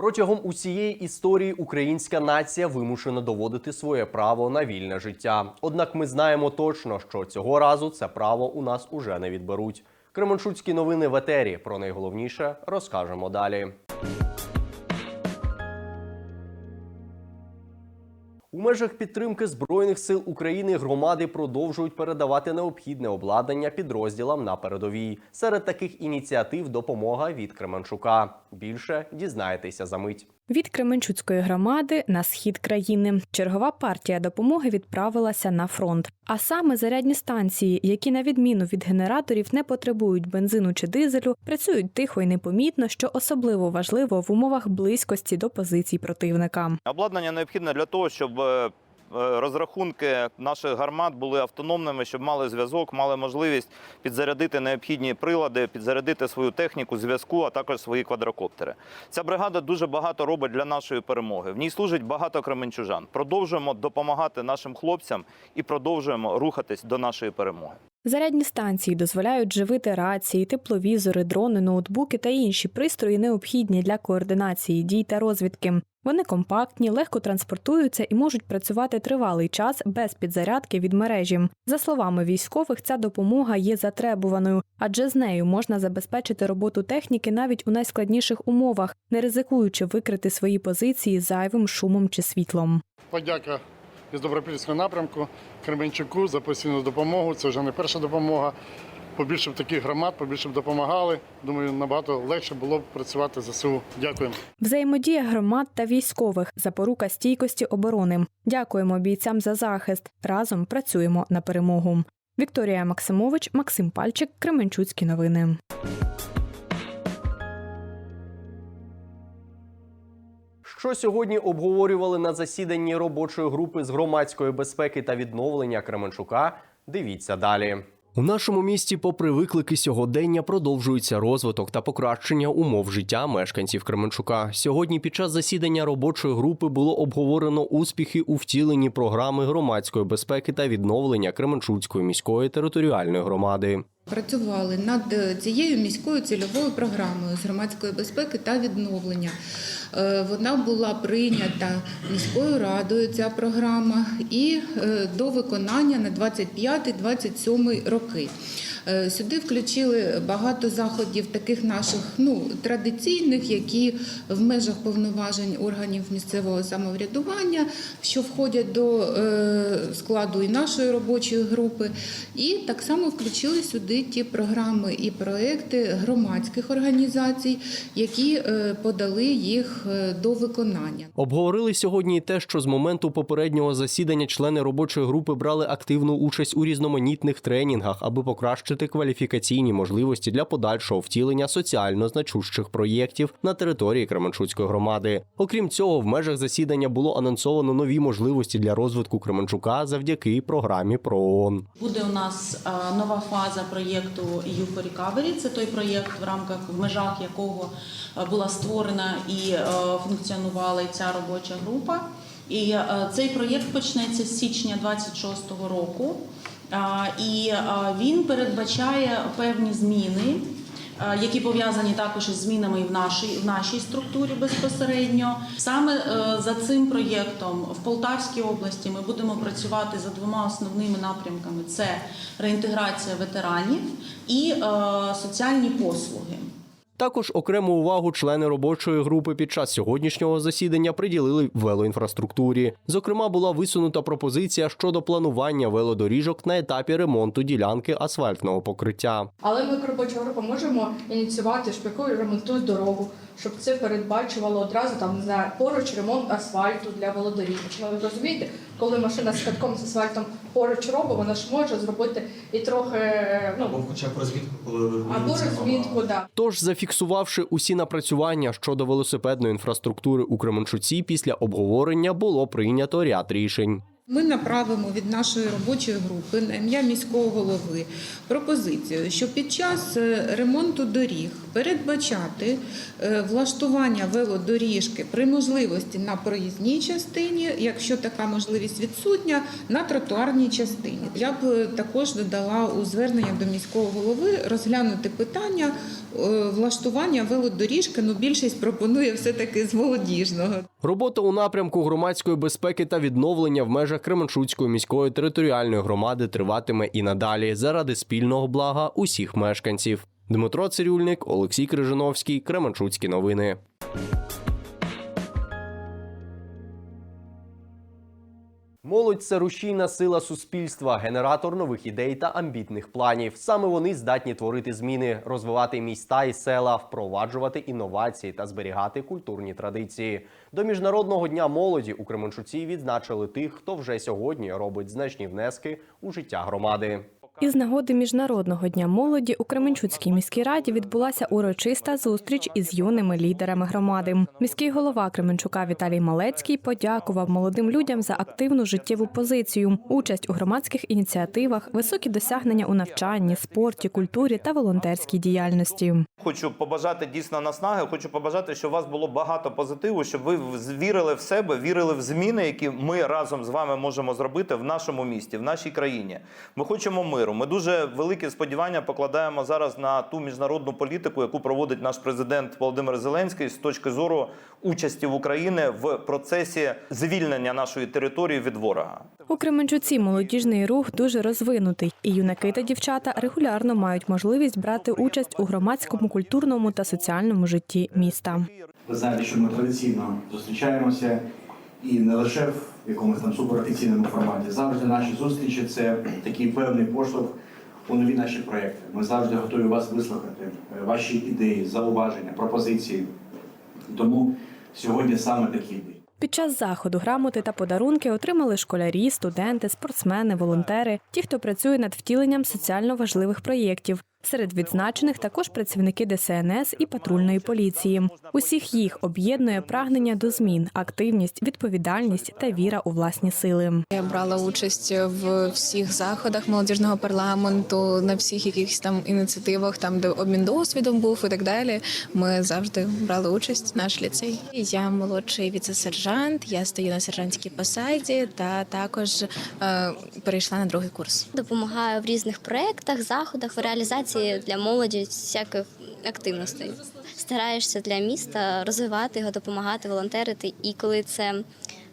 Протягом усієї історії українська нація вимушена доводити своє право на вільне життя. Однак ми знаємо точно, що цього разу це право у нас уже не відберуть. Кременчуцькі новини в етері. Про найголовніше розкажемо далі. У межах підтримки Збройних сил України громади продовжують передавати необхідне обладнання підрозділам на передовій. Серед таких ініціатив допомога від Кременчука. Більше дізнаєтеся за мить. Від Кременчуцької громади на схід країни чергова партія допомоги відправилася на фронт. А саме зарядні станції, які на відміну від генераторів не потребують бензину чи дизелю, працюють тихо і непомітно, що особливо важливо в умовах близькості до позицій противника. Обладнання необхідне для того, щоб е, розрахунки наших гармат були автономними, щоб мали зв'язок, мали можливість підзарядити необхідні прилади, підзарядити свою техніку, зв'язку, а також свої квадрокоптери. Ця бригада дуже багато робить для нашої перемоги. В ній служить багато кременчужан. Продовжуємо допомагати нашим хлопцям і продовжуємо рухатись до нашої перемоги. Зарядні станції дозволяють живити рації, тепловізори, дрони, ноутбуки та інші пристрої, необхідні для координації дій та розвідки. Вони компактні, легко транспортуються і можуть працювати тривалий час без підзарядки від мережі. За словами військових, ця допомога є затребуваною, адже з нею можна забезпечити роботу техніки навіть у найскладніших умовах, не ризикуючи викрити свої позиції зайвим шумом чи світлом. Подяка із Добропільського напрямку Кременчуку за постійну допомогу. Це вже не перша допомога. Побільше б таких громад, побільше б допомагали. Думаю, набагато легше було б працювати за ЗСУ. Дякуємо. Взаємодія громад та військових запорука стійкості оборони. Дякуємо бійцям за захист. Разом працюємо на перемогу. Вікторія Максимович, Максим Пальчик, Кременчуцькі новини. Що сьогодні обговорювали на засіданні робочої групи з громадської безпеки та відновлення Кременчука? Дивіться далі. У нашому місті, попри виклики сьогодення, продовжується розвиток та покращення умов життя мешканців Кременчука. Сьогодні під час засідання робочої групи було обговорено успіхи у втіленні програми громадської безпеки та відновлення Кременчуцької міської територіальної громади. Працювали над е, цією міською цільовою програмою з громадської безпеки та відновлення. Е, Вона була прийнята міською радою. Ця програма і е, до виконання на 25-27 роки. Е, Сюди включили багато заходів, таких наших ну традиційних, які в межах повноважень органів місцевого самоврядування, що входять до е, складу і нашої робочої групи, і так само включили сюди ті програми і проекти громадських організацій, які е, подали їх до виконання. Обговорили сьогодні те, що з моменту попереднього засідання члени робочої групи брали активну участь у різноманітних тренінгах, аби покращити кваліфікаційні можливості для подальшого втілення соціально значущих проєктів на території Кременчуцької громади. Окрім цього, в межах засідання було анонсовано нові можливості для розвитку Кременчука завдяки програмі ПРООН. Буде у нас е, нова фаза проєкту EU for. Це той проєкт, в рамках в межах якого е, була створена і е, функціонувала ця робоча група. І цей проєкт почнеться з січня 26-го року. І він передбачає певні зміни, які пов'язані також із змінами в нашій, в нашій структурі безпосередньо. Саме е, за цим проєктом в Полтавській області ми будемо працювати за двома основними напрямками: це реінтеграція ветеранів і е, соціальні послуги. Також окрему увагу члени робочої групи під час сьогоднішнього засідання приділили велоінфраструктурі. Зокрема, була висунута пропозиція щодо планування велодоріжок на етапі ремонту ділянки асфальтного покриття. Але ми як робоча група можемо ініціювати, шпику і ремонтують дорогу, щоб це передбачувало одразу там не знаю, поруч ремонт асфальту для велодоріжок. Ну, ви розумієте, коли машина з катком з асфальтом поруч робить, вона ж може зробити і трохи ну Або хоча б розвідку, коли або розмітку, да. Тож, зафіксувавши усі напрацювання щодо велосипедної інфраструктури у Кременчуці, після обговорення було прийнято ряд рішень. Ми направимо від нашої робочої групи на ім'я міського голови пропозицію, що під час е, ремонту доріг передбачати е, влаштування велодоріжки при можливості на проїзній частині, якщо така можливість відсутня, на тротуарній частині. Я б е, також додала у звернення до міського голови розглянути питання влаштування велодоріжки. Ну більшість пропонує все таки з молодіжного. Робота у напрямку громадської безпеки та відновлення в межах Кременчуцької міської територіальної громади триватиме і надалі заради спільного блага усіх мешканців. Дмитро Цирюльник, Олексій Крижановський, Кременчуцькі новини. Молодь це рушійна сила суспільства, генератор нових ідей та амбітних планів. Саме вони здатні творити зміни, розвивати міста і села, впроваджувати інновації та зберігати культурні традиції. До міжнародного дня молоді у Кременчуці відзначили тих, хто вже сьогодні робить значні внески у життя громади. Із нагоди міжнародного дня молоді у Кременчуцькій міській раді відбулася урочиста зустріч із юними лідерами громади. Міський голова Кременчука Віталій Малецький подякував молодим людям за активну життєву позицію, участь у громадських ініціативах, високі досягнення у навчанні, спорті, культурі та волонтерській діяльності. Хочу побажати дійсно наснаги. Хочу побажати, щоб у вас було багато позитиву, щоб ви вірили в себе, вірили в зміни, які ми разом з вами можемо зробити в нашому місті, в нашій країні. Ми хочемо миру. Ми дуже великі сподівання покладаємо зараз на ту міжнародну політику, яку проводить наш президент Володимир Зеленський з точки зору участі в Україні в процесі звільнення нашої території від ворога. У Кременчуці молодіжний рух дуже розвинутий, і юнаки та дівчата регулярно мають можливість брати участь у громадському, культурному та соціальному житті міста. Ви знаєте, що ми традиційно зустрічаємося і не лише в якомусь там суперофіційному форматі. Завжди наші зустрічі це такий певний поштовх у нові наші проекти. Ми завжди готові вас вислухати, е, ваші ідеї, зауваження, пропозиції. Тому сьогодні саме такий день. Під час заходу грамоти та подарунки отримали школярі, студенти, спортсмени, волонтери, ті, хто працює над втіленням соціально важливих проєктів. Серед відзначених також працівники ДСНС і патрульної поліції. Усіх їх об'єднує прагнення до змін, активність, відповідальність та віра у власні сили. Я брала участь в всіх заходах молодіжного парламенту, на всіх якихось там ініціативах, там де обмін досвідом був і так далі. Ми завжди брали участь. Наш ліцей. Я молодший віце-сержант. Я стою на сержантській посаді та також е, перейшла на другий курс. Допомагаю в різних проєктах, заходах, в реалізації для молоді всяких активностей. Стараєшся для міста розвивати його, допомагати, волонтерити. І коли це,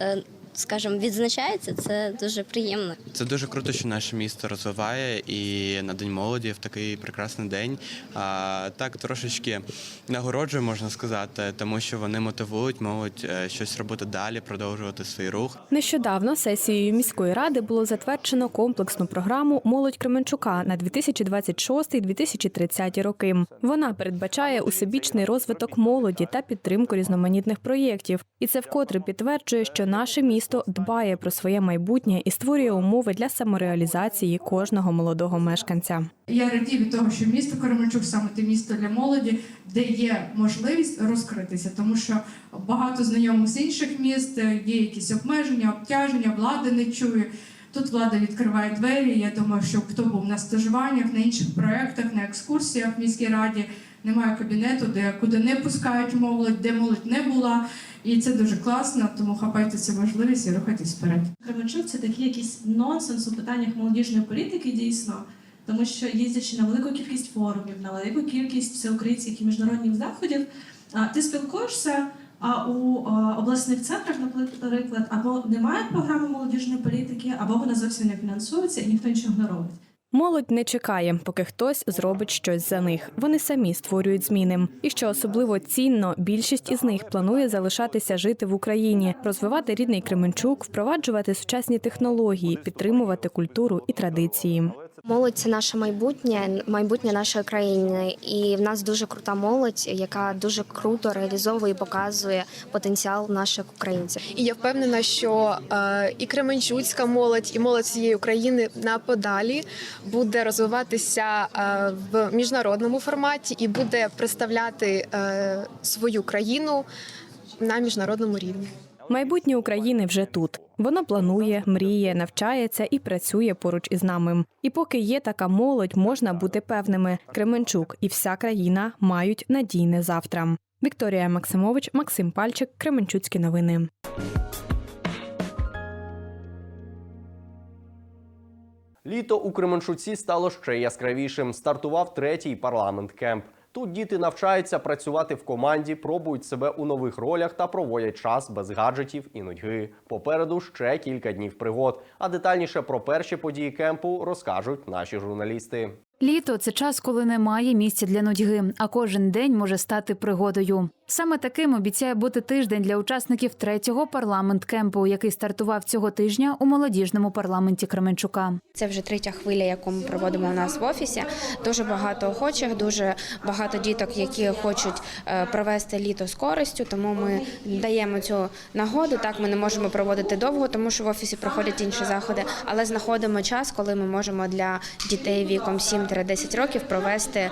е, скажімо, відзначається, це дуже приємно. Це дуже круто, що наше місто розвиває і на День молоді в такий прекрасний день. А, так трошечки нагороджує, можна сказати, тому що вони мотивують молодь е, щось робити далі, продовжувати свій рух. Нещодавно сесією міської ради було затверджено комплексну програму Молодь Кременчука на 2026-2030 роки. Вона передбачає усебічний розвиток молоді та підтримку різноманітних проєктів. І це вкотре підтверджує, що наше місто дбає про своє майбутнє і створює умови для самореалізації кожного молодого мешканця. Я радію від того, що місто Кременчук саме те місто для молоді, де є можливість розкритися, тому що багато знайомих з інших міст е, є якісь обмеження, обтяження, влада не чує. Тут влада відкриває двері. Я думаю, що хто був на стажуваннях, на інших проєктах, на екскурсіях в міській раді, немає кабінету, де куди не пускають молодь, де молодь не була. І це дуже класно, тому хапайте цю можливість і рухайтесь вперед. Кременчук це такий якийсь нонсенс у питаннях молодіжної політики, дійсно, тому що їздячи на велику кількість форумів, на велику кількість всеукраїнських і міжнародних заходів, ти спілкуєшся. А у обласних центрах, наприклад, або немає програми молодіжної політики, або вона зовсім не фінансується і ніхто нічого не робить. Молодь не чекає, поки хтось зробить щось за них. Вони самі створюють зміни. І що особливо цінно, більшість із них планує залишатися жити в Україні, розвивати рідний Кременчук, впроваджувати сучасні технології, підтримувати культуру і традиції. Молодь це наше майбутнє, майбутнє нашої країни. І в нас дуже крута молодь, яка дуже круто реалізовує і показує потенціал наших українців. І я впевнена, що е, і Кременчуцька молодь, і молодь цієї України на подалі буде розвиватися е, в міжнародному форматі і буде представляти е, свою країну на міжнародному рівні. Майбутнє України вже тут. Воно планує, мріє, навчається і працює поруч із нами. І поки є така молодь, можна бути певними. Кременчук і вся країна мають надійне завтра. Вікторія Максимович, Максим Пальчик, Кременчуцькі новини. Літо у Кременчуці стало ще яскравішим. Стартував третій парламент кемп. Тут діти навчаються працювати в команді, пробують себе у нових ролях та проводять час без гаджетів і нудьги. Попереду ще кілька днів пригод. А детальніше про перші події кемпу розкажуть наші журналісти. Літо це час, коли немає місця для нудьги, а кожен день може стати пригодою. Саме таким обіцяє бути тиждень для учасників третього парламент кемпу, який стартував цього тижня у молодіжному парламенті Кременчука. Це вже третя хвиля, яку ми проводимо у нас в офісі. Дуже багато охочих, дуже багато діток, які хочуть е, провести літо з користю. Тому ми даємо цю нагоду. Так ми не можемо проводити довго, тому що в офісі проходять інші заходи, але знаходимо час, коли ми можемо для дітей віком 7-10 років провести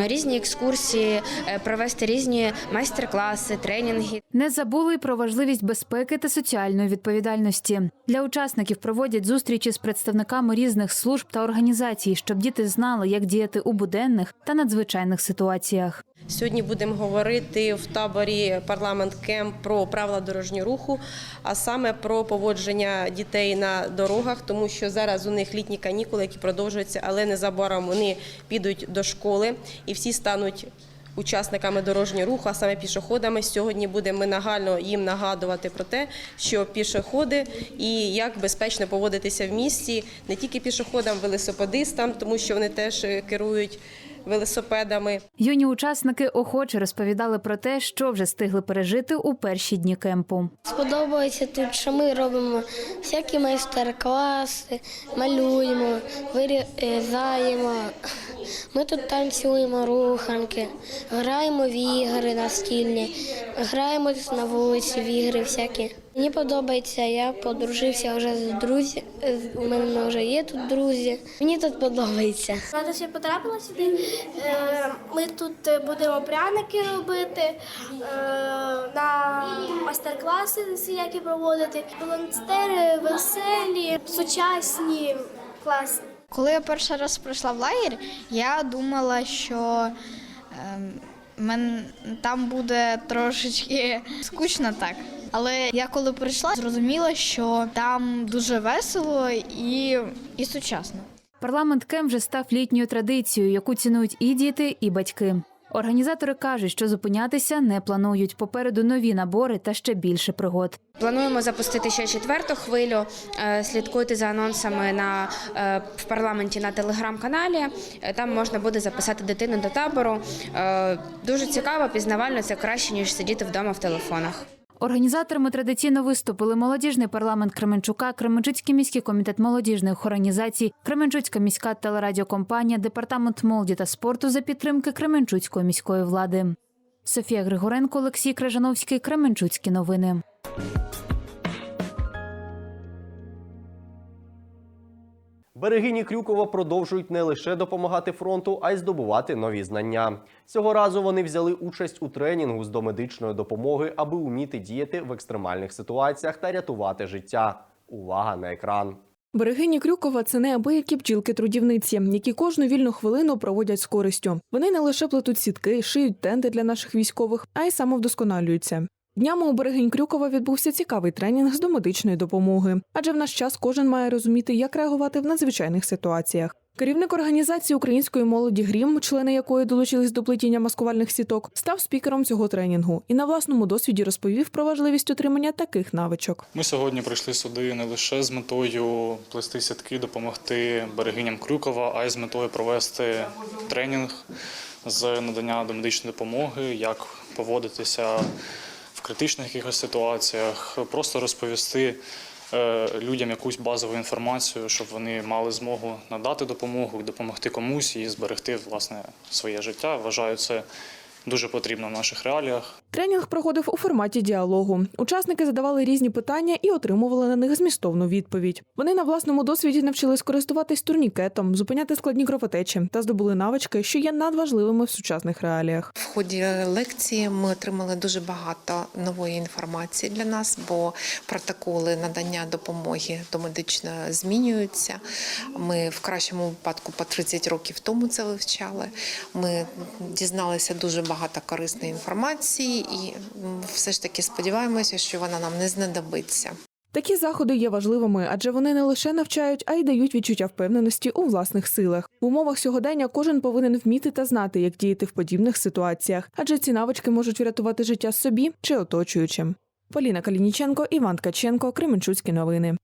різні екскурсії, е, провести різні майстер-класи, тренінги. Не забули й про важливість безпеки та соціальної відповідальності. Для учасників проводять зустрічі з представниками різних служб та організацій, щоб діти знали, як діяти у буденних та надзвичайних ситуаціях. Сьогодні будемо говорити в таборі парламент кемп про правила дорожнього руху, а саме про поводження дітей на дорогах, тому що зараз у них літні канікули, які продовжуються, але незабаром вони підуть до школи і всі стануть. Учасниками дорожнього руху, а саме пішоходами, сьогодні будемо нагально їм нагадувати про те, що пішоходи і як безпечно поводитися в місті не тільки пішоходам, велосипедистам, тому що вони теж е, керують велосипедами. Юні учасники охоче розповідали про те, що вже встигли пережити у перші дні кемпу. Сподобається тут, що ми робимо всякі майстер-класи, малюємо, вирізаємо. Ми тут танцюємо руханки, граємо в ігри настільні, граємо на вулиці в ігри всякі. Мені подобається, я подружився вже з друзями. У мене вже є тут друзі. Мені тут подобається. Рада, що я потрапила сюди. Е, Ми тут будемо пряники робити, е, на майстер-класи всіякі проводити. Волонтери веселі, сучасні, класні. Коли я перший раз прийшла в лагерь, я думала, що ем, мен, там буде трошечки скучно так. Але я коли прийшла, зрозуміла, що там дуже весело і, і сучасно. Парламент кемп вже став літньою традицією, яку цінують і діти, і батьки. Організатори кажуть, що зупинятися не планують. Попереду нові набори та ще більше пригод. Плануємо запустити ще четверту хвилю. Е, Слідкуйте за анонсами на е, в парламенті на телеграм-каналі. Е, Там можна буде записати дитину до табору. Дуже цікаво, пізнавально це краще ніж сидіти вдома в телефонах. Організаторами традиційно виступили молодіжний парламент Кременчука, Кременчуцький міський комітет молодіжних організацій, Кременчуцька міська телерадіокомпанія, департамент молоді та спорту за підтримки Кременчуцької міської влади. Софія Григоренко, Олексій Крижановський, Кременчуцькі новини. Берегині Крюкова продовжують не лише допомагати фронту, а й здобувати нові знання. Цього разу вони взяли участь у тренінгу з домедичної допомоги, аби вміти діяти в екстремальних ситуаціях та рятувати життя. Увага на екран. Берегині Крюкова це неабиякі бджілки-трудівниці, які кожну вільну хвилину проводять з користю. Вони не лише плетуть сітки, шиють тенти для наших військових, а й самовдосконалюються. Днями у берегинь Крюкова відбувся цікавий тренінг з домедичної допомоги, адже в наш час кожен має розуміти, як реагувати в надзвичайних ситуаціях. Керівник організації української молоді Грім, члени якої долучились до плетіння маскувальних сіток, став спікером цього тренінгу і на власному досвіді розповів про важливість отримання таких навичок. Ми сьогодні прийшли сюди не лише з метою плести сітки, допомогти берегиням Крюкова, а й з метою провести тренінг з надання домедичної допомоги, як поводитися критичних якихось ситуаціях, просто розповісти е, людям якусь базову інформацію, щоб вони мали змогу надати допомогу, допомогти комусь і зберегти власне своє життя. Вважаю, це дуже потрібно в наших реаліях. Тренінг проходив у форматі діалогу. Учасники задавали різні питання і отримували на них змістовну відповідь. Вони на власному досвіді навчились користуватись турнікетом, зупиняти складні кровотечі та здобули навички, що є надважливими в сучасних реаліях. В ході лекції ми отримали дуже багато нової інформації для нас, бо протоколи надання допомоги домедичної змінюються. Ми в кращому випадку по 30 років тому це вивчали. Ми дізналися дуже багато корисної інформації, і все ж таки сподіваємося, що вона нам не знадобиться. Такі заходи є важливими, адже вони не лише навчають, а й дають відчуття впевненості у власних силах. В умовах сьогодення кожен повинен вміти та знати, як діяти в подібних ситуаціях, адже ці навички можуть врятувати життя собі чи оточуючим. Поліна Калініченко, Іван Ткаченко, Кременчуцькі новини.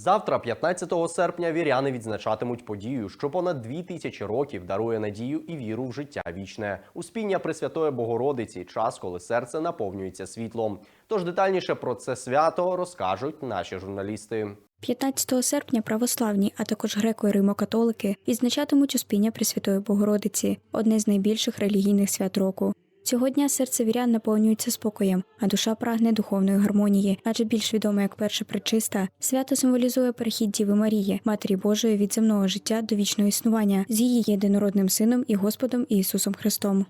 Завтра, 15 серпня, віряни відзначатимуть подію, що понад дві тисячі років дарує надію і віру в життя вічне. Успіння Пресвятої Богородиці час, коли серце наповнюється світлом. Тож детальніше про це свято розкажуть наші журналісти. 15 серпня православні, а також греко- і римокатолики відзначатимуть Успіння Пресвятої Богородиці, одне з найбільших релігійних свят року. Цього дня серце вірян наповнюється спокоєм, а душа прагне духовної гармонії, адже більш відомо як перша пречиста, свято символізує перехід Діви Марії, Матері Божої від земного життя до вічного існування з її єдинородним сином і Господом Ісусом Христом.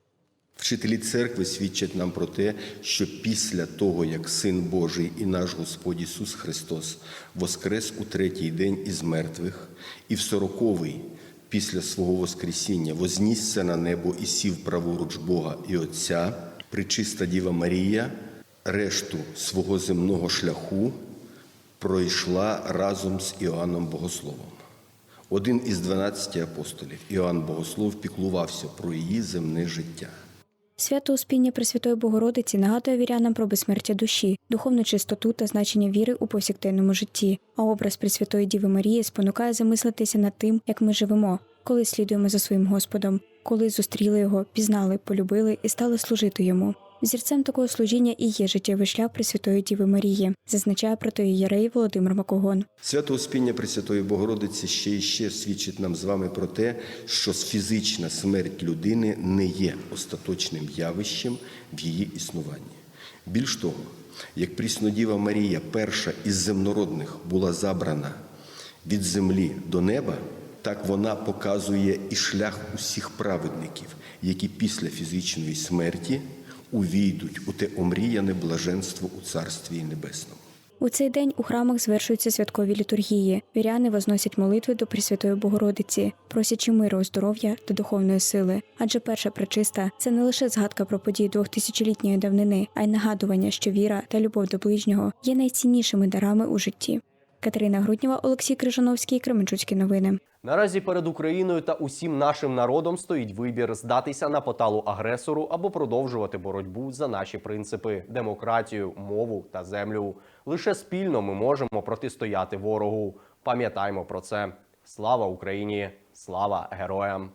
Вчителі церкви свідчать нам про те, що після того, як Син Божий і наш Господь Ісус Христос воскрес у третій день із мертвих, і в сороковий після свого Воскресіння вознісся на небо і сів праворуч Бога і Отця, причиста Діва Марія, решту свого земного шляху пройшла разом з Іоанном Богословом. Один із дванадцяти апостолів, Іоанн Богослов, піклувався про її земне життя. Свято Успіння Пресвятої Богородиці нагадує вірянам про безсмертя душі, духовну чистоту та значення віри у повсякденному житті. А образ Пресвятої Діви Марії спонукає замислитися над тим, як ми живемо, коли слідуємо за своїм Господом, коли зустріли його, пізнали, полюбили і стали служити йому. Зірцем такого служіння і є життєвий шлях Пресвятої Діви Марії, зазначає протоієрей Володимир Макогон. Свято Успіння Пресвятої Богородиці ще і ще свідчить нам з вами про те, що фізична смерть людини не є остаточним явищем в її існуванні. Більш того, як Пріснодіва Марія, перша із земнородних, була забрана від землі до неба, так вона показує і шлях усіх праведників, які після фізичної смерті увійдуть у те омріяне блаженство у Царстві Небесному. У цей день у храмах звершуються святкові літургії. Віряни возносять молитви до Пресвятої Богородиці, просячи миру, здоров'я та духовної сили. Адже перша пречиста це не лише згадка про події двохтисячолітньої давнини, а й нагадування, що віра та любов до ближнього є найціннішими дарами у житті. Катерина Груднєва, Олексій Крижановський, Кременчуцькі новини. Наразі перед Україною та усім нашим народом стоїть вибір здатися на поталу агресору або продовжувати боротьбу за наші принципи, демократію, мову та землю. Лише спільно ми можемо протистояти ворогу. Пам'ятаймо про це. Слава Україні! Слава героям!